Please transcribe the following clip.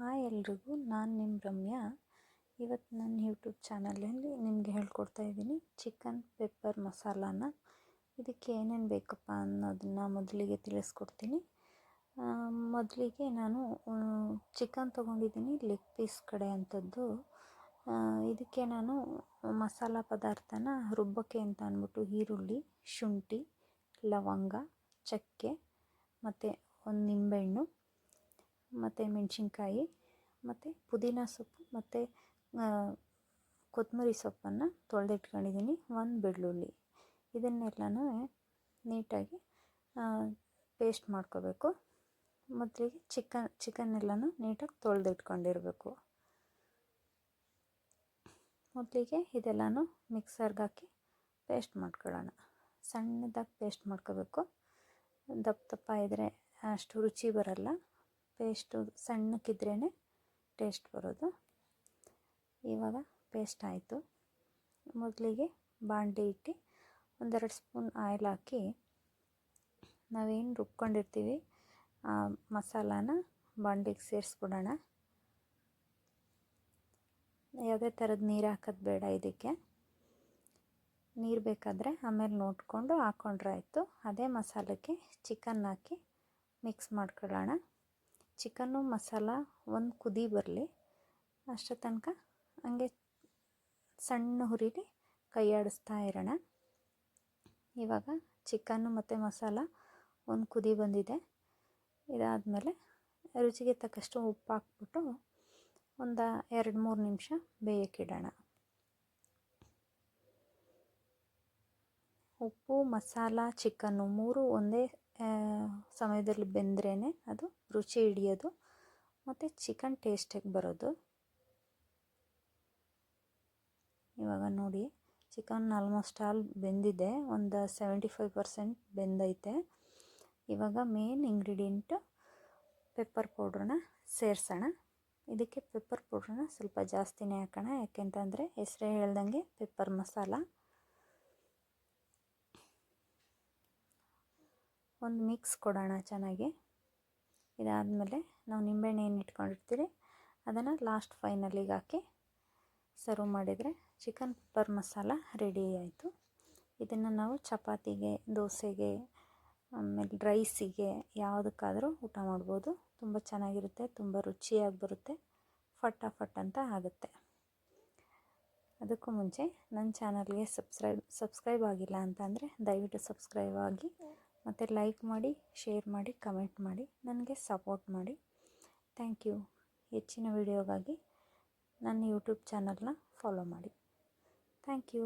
Hi ಎಲ್ರಿಗೂ, ನಾನು ನಿಮ್ಮ ರಮ್ಯಾ. ಇವತ್ತು ನನ್ನ ಯೂಟ್ಯೂಬ್ ಚಾನಲಲ್ಲಿ ನಿಮಗೆ ಹೇಳ್ಕೊಡ್ತಾ ಇದ್ದೀನಿ ಚಿಕನ್ ಪೆಪ್ಪರ್ ಮಸಾಲಾನ. ಇದಕ್ಕೆ ಏನೇನು ಬೇಕಪ್ಪ ಅನ್ನೋದನ್ನು ಮೊದಲಿಗೆ ತಿಳಿಸ್ಕೊಡ್ತೀನಿ. ಮೊದಲಿಗೆ ನಾನು ಚಿಕನ್ ತೊಗೊಂಡಿದ್ದೀನಿ ಲೆಗ್ ಪೀಸ್ ಕಡೆ ಅಂಥದ್ದು. ಇದಕ್ಕೆ ನಾನು ಮಸಾಲ ಪದಾರ್ಥನ ರುಬ್ಬಕ್ಕೆ ಅಂತ ಅಂದ್ಬಿಟ್ಟು ಈರುಳ್ಳಿ, ಶುಂಠಿ, ಲವಂಗ, ಚಕ್ಕೆ ಮತ್ತು ಒಂದು ನಿಂಬೆಹಣ್ಣು. ಮತ್ತು ಮೆಣಸಿನ್ಕಾಯಿ, ಮತ್ತು ಪುದೀನ ಸೊಪ್ಪು, ಮತ್ತು ಕೊತ್ತಂಬರಿ ಸೊಪ್ಪನ್ನು ತೊಳೆದಿಟ್ಕೊಂಡಿದ್ದೀನಿ, ಒಂದು ಬೆಳ್ಳುಳ್ಳಿ. ಇದನ್ನೆಲ್ಲನೂ ನೀಟಾಗಿ ಪೇಸ್ಟ್ ಮಾಡ್ಕೋಬೇಕು. ಮೊದಲಿಗೆ ಚಿಕನ್ ಚಿಕನ್ ಚಿಕನ್ನೆಲ್ಲನೂ ನೀಟಾಗಿ ತೊಳೆದಿಟ್ಕೊಂಡಿರಬೇಕು. ಮೊದಲಿಗೆ ಇದೆಲ್ಲನೂ ಮಿಕ್ಸರ್ಗೆ ಹಾಕಿ ಪೇಸ್ಟ್ ಮಾಡ್ಕೊಳ್ಳೋಣ. ಸಣ್ಣದಾಗಿ ಪೇಸ್ಟ್ ಮಾಡ್ಕೋಬೇಕು. ದಪ್ಪ ದಪ್ಪ ಇದ್ದರೆ ಅಷ್ಟು ರುಚಿ ಬರಲ್ಲ. ಪೇಸ್ಟು ಸಣ್ಣಕ್ಕಿದ್ರೇ ಟೇಸ್ಟ್ ಬರೋದು. ಇವಾಗ ಪೇಸ್ಟ್ ಆಯಿತು. ಮೊದಲಿಗೆ ಬಾಂಡಿ ಇಟ್ಟು ಒಂದೆರಡು ಸ್ಪೂನ್ ಆಯಿಲ್ ಹಾಕಿ ನಾವೇನು ರುಬ್ಕೊಂಡಿರ್ತೀವಿ, ಆ ಮಸಾಲಾನ ಬಾಂಡಿಗೆ ಸೇರಿಸ್ಬಿಡೋಣ. ಯಾವುದೇ ಥರದ ನೀರು ಹಾಕೋದು ಬೇಡ ಇದಕ್ಕೆ. ನೀರು ಬೇಕಾದರೆ ಆಮೇಲೆ ನೋಡಿಕೊಂಡು ಹಾಕ್ಕೊಂಡ್ರೆ ಆಯಿತು. ಅದೇ ಮಸಾಲಕ್ಕೆ ಚಿಕನ್ ಹಾಕಿ ಮಿಕ್ಸ್ ಮಾಡ್ಕೊಳ್ಳೋಣ. ಚಿಕನ್ನು ಮಸಾಲ ಒಂದು ಕುದಿ ಬರಲಿ. ಅಷ್ಟರ ತನಕ ಹಂಗೆ ಸಣ್ಣ ಹುರಿಲಿ ಕೈಯಾಡಿಸ್ತಾ ಇರೋಣ. ಇವಾಗ ಚಿಕನ್ನು ಮತ್ತು ಮಸಾಲ ಒಂದು ಕುದಿ ಬಂದಿದೆ. ಇದಾದಮೇಲೆ ರುಚಿಗೆ ತಕ್ಕಷ್ಟು ಉಪ್ಪು ಹಾಕ್ಬಿಟ್ಟು ಒಂದು ಎರಡು ಮೂರು ನಿಮಿಷ ಬೇಯಕ್ಕಿಡೋಣ ಉಪ್ಪು, ಮಸಾಲ, ಚಿಕನ್ನು ಮೂರು ಒಂದೇ ಸಮಯದಲ್ಲಿ ಬೆಂದ್ರೇ ಅದು ರುಚಿ ಹಿಡಿಯೋದು, ಮತ್ತು ಚಿಕನ್ ಟೇಸ್ಟಾಗಿ ಬರೋದು. ಇವಾಗ ನೋಡಿ ಚಿಕನ್ ಆಲ್ಮೋಸ್ಟ್ ಆಲ್ ಬೆಂದಿದೆ, ಒಂದು ಸೆವೆಂಟಿ ಫೈವ್ ಪರ್ಸೆಂಟ್ ಬೆಂದೈತೆ. ಇವಾಗ ಮೇನ್ ಇಂಗ್ರೀಡಿಯೆಂಟು ಪೆಪ್ಪರ್ ಪೌಡ್ರನ್ನ ಸೇರಿಸೋಣ. ಇದಕ್ಕೆ ಪೆಪ್ಪರ್ ಪೌಡ್ರನ್ನ ಸ್ವಲ್ಪ ಜಾಸ್ತಿನೇ ಹಾಕೋಣ, ಯಾಕೆಂತಂದರೆ ಹೆಸರೇ ಹೇಳ್ದಂಗೆ ಪೆಪ್ಪರ್ ಮಸಾಲ. ಒಂದು ಮಿಕ್ಸ್ ಕೊಡೋಣ ಚೆನ್ನಾಗಿ. ಇದಾದಮೇಲೆ ನಾವು ನಿಂಬೆಹಣ್ಣು ಏನು ಇಟ್ಕೊಂಡಿರ್ತೀರಿ, ಅದನ್ನು ಲಾಸ್ಟ್ ಫೈನಲಿಗೆ ಹಾಕಿ ಸರ್ವ್ ಮಾಡಿದರೆ ಚಿಕನ್ ಪೆಪ್ಪರ್ ಮಸಾಲ ರೆಡಿ ಆಯಿತು. ಇದನ್ನು ನಾವು ಚಪಾತಿಗೆ, ದೋಸೆಗೆ, ಆಮೇಲೆ ರೈಸಿಗೆ ಯಾವುದಕ್ಕಾದರೂ ಊಟ ಮಾಡ್ಬೋದು. ತುಂಬ ಚೆನ್ನಾಗಿರುತ್ತೆ, ತುಂಬ ರುಚಿಯಾಗಿ ಬರುತ್ತೆ, ಫಟಾಫಟ್ ಅಂತ ಆಗುತ್ತೆ. ಅದಕ್ಕೂ ಮುಂಚೆ ನನ್ನ ಚಾನಲ್ಗೆ ಸಬ್ಸ್ಕ್ರೈಬ್ ಸಬ್ಸ್ಕ್ರೈಬ್ ಆಗಿಲ್ಲ ಅಂತಂದರೆ ದಯವಿಟ್ಟು ಸಬ್ಸ್ಕ್ರೈಬ್ ಆಗಿ ಮತ್ತು ಲೈಕ್ ಮಾಡಿ ಶೇರ್ ಮಾಡಿ ಕಮೆಂಟ್ ಮಾಡಿ, ನನಗೆ ಸಪೋರ್ಟ್ ಮಾಡಿ. ಥ್ಯಾಂಕ್ ಯು ಹೆಚ್ಚಿನ ವಿಡಿಯೋಗಾಗಿ ನನ್ನ ಯೂಟ್ಯೂಬ್ ಚಾನಲ್ನ ಫಾಲೋ ಮಾಡಿ. Thank you